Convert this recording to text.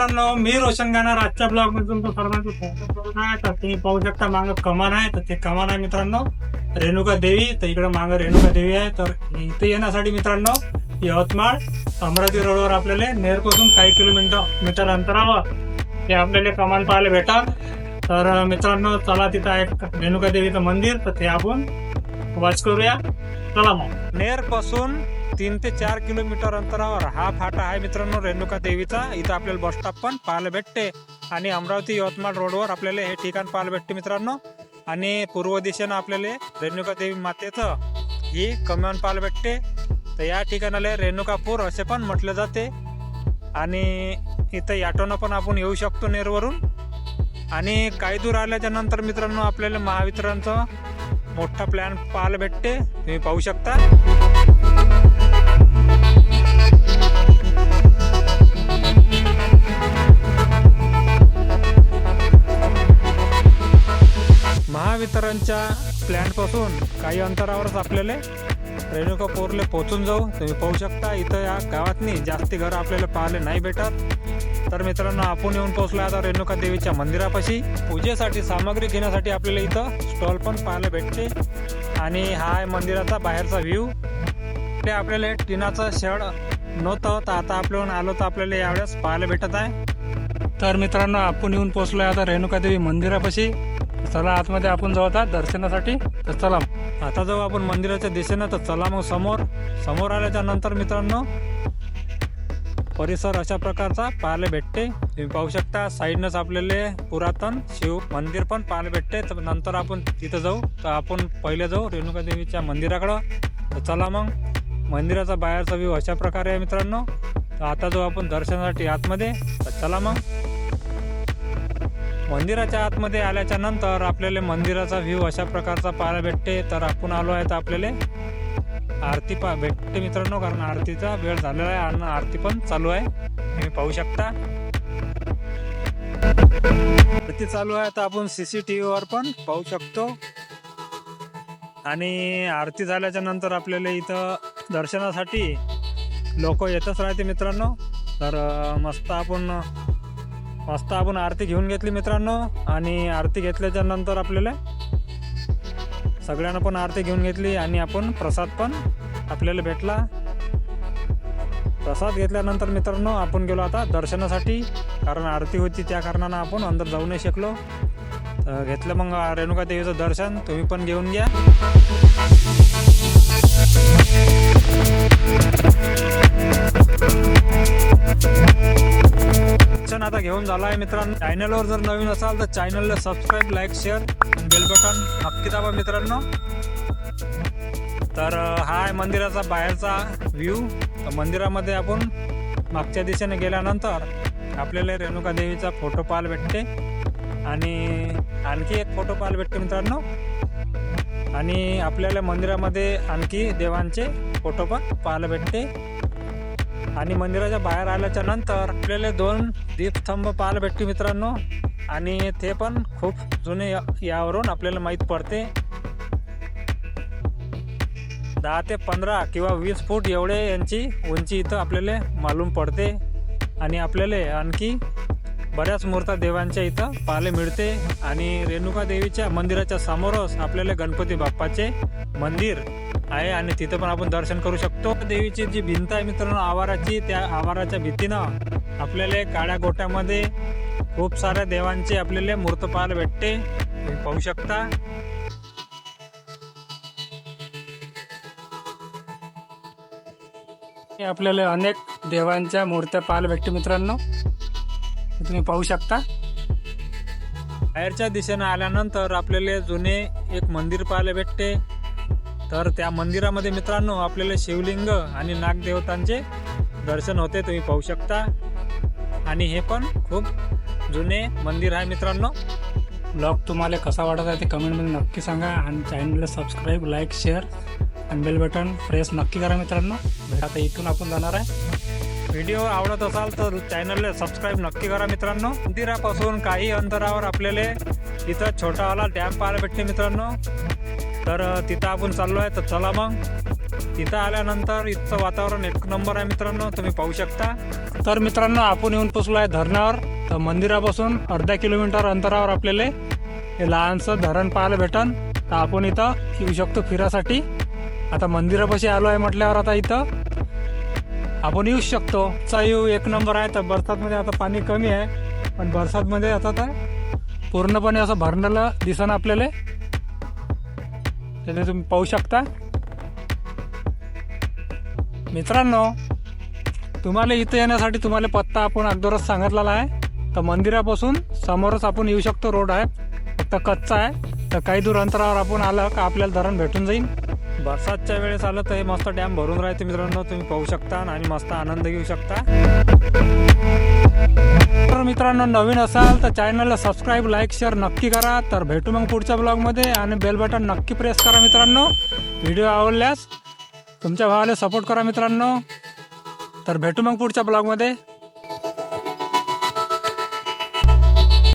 मित्रांनो मी रोशन गाणार. आजच्या ब्लॉगमध्ये तुमचं सर्वांचं आहे. तर तुम्ही पाहू शकता मागं कमान आहे. तर ते कमान आहे मित्रांनो. रेणुका देवी तर इकडे मागं रेणुका देवी आहे. तर इथे येण्यासाठी मित्रांनो यवतमाळ अमरावती रोडवर आपल्याला नेरपासून काही किलोमीटर मीटर अंतरावर हे आपल्याला कमान पाहायला भेटाल. तर मित्रांनो चला तिथं आहे रेणुका देवीचं मंदिर. तर ते आपण वाच करूया. चला मग. नेरपासून पासून तीन ते चार किलोमीटर अंतरावर हा फाटा आहे मित्रांनो रेणुका देवीचा. इथं आपल्याला बस स्टॉप पण पाहायला भेटते आणि अमरावती यवतमाळ रोडवर आपल्याला हे ठिकाण पाहायला भेटते मित्रांनो. आणि पूर्व दिशेनं आपल्याला रेणुका देवी मातेचं ही कमान पाहायला भेटते तर या ठिकाणाला रेणुकापूर असे पण म्हटलं जाते. आणि इथं याटोनं पण आपण येऊ शकतो नेरवरून. आणि काही दूर आल्याच्यानंतर मित्रांनो आपल्याला महावितरणचं मोठा प्लॅन पाहायला भेटते तुम्ही पाहू शकता. महावितरणच्या प्लॅनपासून काही अंतरावरच आपल्याला रेणुका पोरले पोहोचून जाऊ. तुम्ही पाहू शकता इथं या गावातनी जास्ती घरं आपल्याला पाहायला नाही भेटत. तर मित्रांनो आपण येऊन पोहोचलो आता रेणुका देवीच्या मंदिरापाशी. पूजेसाठी सामग्री घेण्यासाठी आपल्याला इथं स्टॉल पण पाहायला भेटते. आणि हा आहे मंदिराचा बाहेरचा व्ह्यू ते आपल्याला टिनाचं शेड नव्हतं तर आता आपल्याहून आलो तर आपल्याला यावेळेस पाहायला भेटत आहे. तर मित्रांनो आपण येऊन पोहोचलोय आता रेणुका देवी मंदिरापाशी. चला आतमध्ये आपण जाऊ आता दर्शनासाठी. तर चला आता जाऊ आपण मंदिराच्या दिशेनं. तर चला मग समोर. समोर आल्याच्यानंतर मित्रांनो परिसर अशा प्रकारचा पाहायला भेटते. तुम्ही पाहू शकता साईडनंच आपल्याला पुरातन शिव मंदिर पण पाहायला भेटते. तर नंतर आपण तिथं जाऊ. तर आपण पहिले जाऊ रेणुका देवीच्या मंदिराकडं. तर चला मग मंदिराचा बाहेरचा व्ह्यू अशा प्रकारे आहे मित्रांनो. तर आता जाऊ आपण दर्शनासाठी आतमध्ये. तर चला मग. मंदिराच्या आतमध्ये आल्याच्यानंतर आपल्याला मंदिराचा व्ह्यू अशा प्रकारचा पाहायला भेटते. तर आपण आलो आहे तर आपल्याला आरती पा भेटते मित्रांनो कारण आरतीचा वेळ झालेला आहे आणि आरती पण चालू आहे. तुम्ही पाहू शकता. आरती चालू आहे तर आपण सी सी टी व्हीवर पण पाहू शकतो. आणि आरती झाल्याच्यानंतर आपल्याला इथं दर्शनासाठी लोक येतच राहते मित्रांनो. तर मस्त आपण मस्त आपण आरती घेऊन घेतली मित्रांनो. आणि आरती घेतल्याच्या नंतर आपल्याला सगळ्यांना पण आरती घेऊन घेतली आणि आपण प्रसाद पण आपल्याला भेटला. प्रसाद घेतल्यानंतर मित्रांनो आपण गेलो आता दर्शनासाठी. कारण आरती होती त्या कारणानं आपण अंदर जाऊ नाही शकलो. तर घेतलं मग रेणुका देवीचं दर्शन. तुम्ही पण घेऊन घ्या. शिक्षण आता घेऊन झालं आहे मित्रांनो चॅनलवर जर नवीन असाल तर चॅनलला सबस्क्राईब लाईक शेअर आणि बेल बटन नक्की दाबा मित्रांनो. तर हा आहे मंदिराचा बाहेरचा व्ह्यू तर मंदिरामध्ये आपण मागच्या दिशेने गेल्यानंतर आपल्याला रेणुका देवीचा फोटो पाहायला भेटते. आणि आणखी एक फोटो पाहायला भेटते मित्रांनो. आणि आपल्याला मंदिरामध्ये आणखी देवांचे फोटो पण पाहायला भेटते. आणि मंदिराच्या बाहेर आल्याच्यानंतर आपल्याला दोन दीपस्तंभ पाहायला भेटते मित्रांनो. आणि ते पण खूप जुने यावरून आपल्याला माहीत पडते. दहा ते पंधरा किंवा वीस फूट एवढे यांची उंची इथं आपल्याला मालूम पडते. आणि आपल्याला आणखी बऱ्याच मूर्त्या देवांच्या इथं पाहायला मिळते. आणि रेणुका देवीच्या मंदिराच्या समोरच आपल्याला गणपती बाप्पाचे मंदिर आहे आणि तिथं पण आपण दर्शन करू शकतो. देवीची जी भिंत आहे मित्रांनो आवाराची त्या आवाराच्या भीतीनं आपल्याला काळ्या गोट्यामध्ये खूप साऱ्या देवांचे आपल्याला मूर्त पाहायला भेटते. तुम्ही पाहू शकता. हे आपल्याला अनेक देवांच्या मूर्त्या पाहायला भेटते मित्रांनो. तुम्ही पाहू शकता. बाहेरच्या दिशेनं आल्यानंतर आपल्याला जुने एक मंदिर पाहायला भेटते. तर त्या मंदिरामध्ये मित्रांनो आपल्याला शिवलिंग आणि नागदेवतांचे दर्शन होते तुम्ही पाहू शकता. आणि हे पण खूप जुने मंदिर आहे मित्रांनो. ब्लॉग तुम्हाला कसा वाटत आहे ते कमेंटमध्ये नक्की सांगा आणि चॅनलला सबस्क्राईब लाईक शेअर आणि बेल बटन प्रेस नक्की करा मित्रांनो. आता इथून आपण जाणार आहे. व्हिडिओ आवडत असाल तर चॅनलला सबस्क्राईब नक्की करा मित्रांनो. मंदिरापासून काही अंतरावर आपल्याला इथं छोटावाला डॅम पाहायला भेटते मित्रांनो. तर तिथं आपण चाललो आहे. तर चला मग. तिथं आल्यानंतर इथचं वातावरण एक नंबर आहे मित्रांनो. तुम्ही पाहू शकता. तर मित्रांनो आपण येऊन पोचलो आहे धरणावर. तर मंदिरापासून अर्धा किलोमीटर अंतरावर आपल्याला हे लहानसं धरण पाहायला भेटन. तर आपण इथं येऊ शकतो फिरासाठी. आता मंदिरापाशी आलो आहे म्हटल्यावर आता इथं आपण येऊ शकतो. चा येऊ. एक नंबर आहे. तर बरसातमध्ये आता पाणी कमी आहे. पण बरसातमध्ये आता तर पूर्णपणे असं भरलेलं दिसन आपल्याला त्याने तुम्ही पाहू शकता. मित्रांनो तुम्हाला इथं येण्यासाठी तुम्हाला पत्ता आपण अगोदरच सांगितलेला आहे. तर मंदिरापासून समोरच आपण येऊ शकतो. रोड आहे. फक्त कच्चा आहे. तर काही दूर अंतरावर आपण आलं का आपल्याला धरण भेटून जाईल. बरसातच्या वेळेस आलं तर हे मस्त डॅम भरून राहते मित्रांनो तुम्ही पाहू शकता आणि मस्त आनंद घेऊ शकता. तर मित्रांनो नवीन असाल तर चॅनलला सबस्क्राईब लाईक शेअर नक्की करा. तर भेटू मग पुढच्या ब्लॉगमध्ये आणि बेल बटन नक्की प्रेस करा मित्रांनो. व्हिडिओ आवडल्यास तुमच्या भावाला सपोर्ट करा मित्रांनो. तर भेटू मग पुढच्या ब्लॉगमध्ये